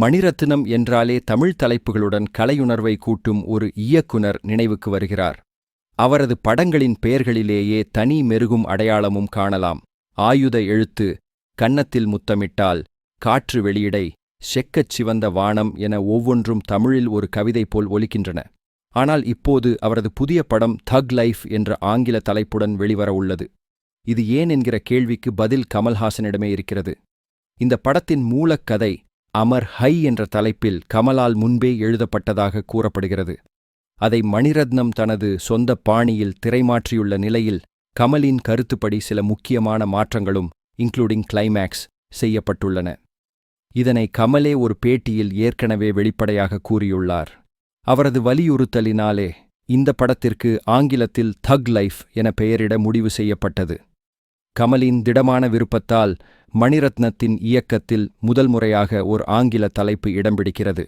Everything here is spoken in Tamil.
மணிரத்னம் என்றாலே தமிழ் தலைப்புகளுடன் கலையுணர்வை கூட்டும் ஒரு இயக்குனர் நினைவுக்கு வருகிறார். அவரது படங்களின் பெயர்களிலேயே தனி மெருகும் அடையாளமும் காணலாம். ஆயுத எழுத்து கன்னத்தில் முத்தமிட்டால் காற்று வெளியிடை செக்கச் சிவந்த வானம் என ஒவ்வொன்றும் தமிழில் ஒரு கவிதை போல் ஒலிக்கின்றன. ஆனால் இப்போது அவரது புதிய படம் தக் லைஃப் என்ற ஆங்கில தலைப்புடன் வெளிவர உள்ளது. இது ஏன் என்கிற கேள்விக்கு பதில் கமல்ஹாசனிடமே இருக்கிறது. இந்த படத்தின் மூலக்கதை அமர் ஹை என்ற தலைப்பில் கமலால் முன்பே எழுதப்பட்டதாக கூறப்படுகிறது. அதை மணிரத்னம் தனது சொந்த பாணியில் திரைமாற்றியுள்ள நிலையில் கமலின் கருத்துப்படி சில முக்கியமான மாற்றங்களும் இன்க்ளூடிங் கிளைமேக்ஸ் செய்யப்பட்டுள்ளன. இதனை கமலே ஒரு பேட்டியில் ஏற்கனவே வெளிப்படையாக கூறியுள்ளார். அவரது வலியுறுத்தலினாலே இந்த படத்திற்கு ஆங்கிலத்தில் தக் லைஃப் என பெயரிட முடிவு செய்யப்பட்டது. கமலின் திடமான விருப்பத்தால் மணிரத்னத்தின் இயக்கத்தில் முதல் முறையாக ஒரு ஆங்கில தலைப்பு இடம்பிடிக்கிறது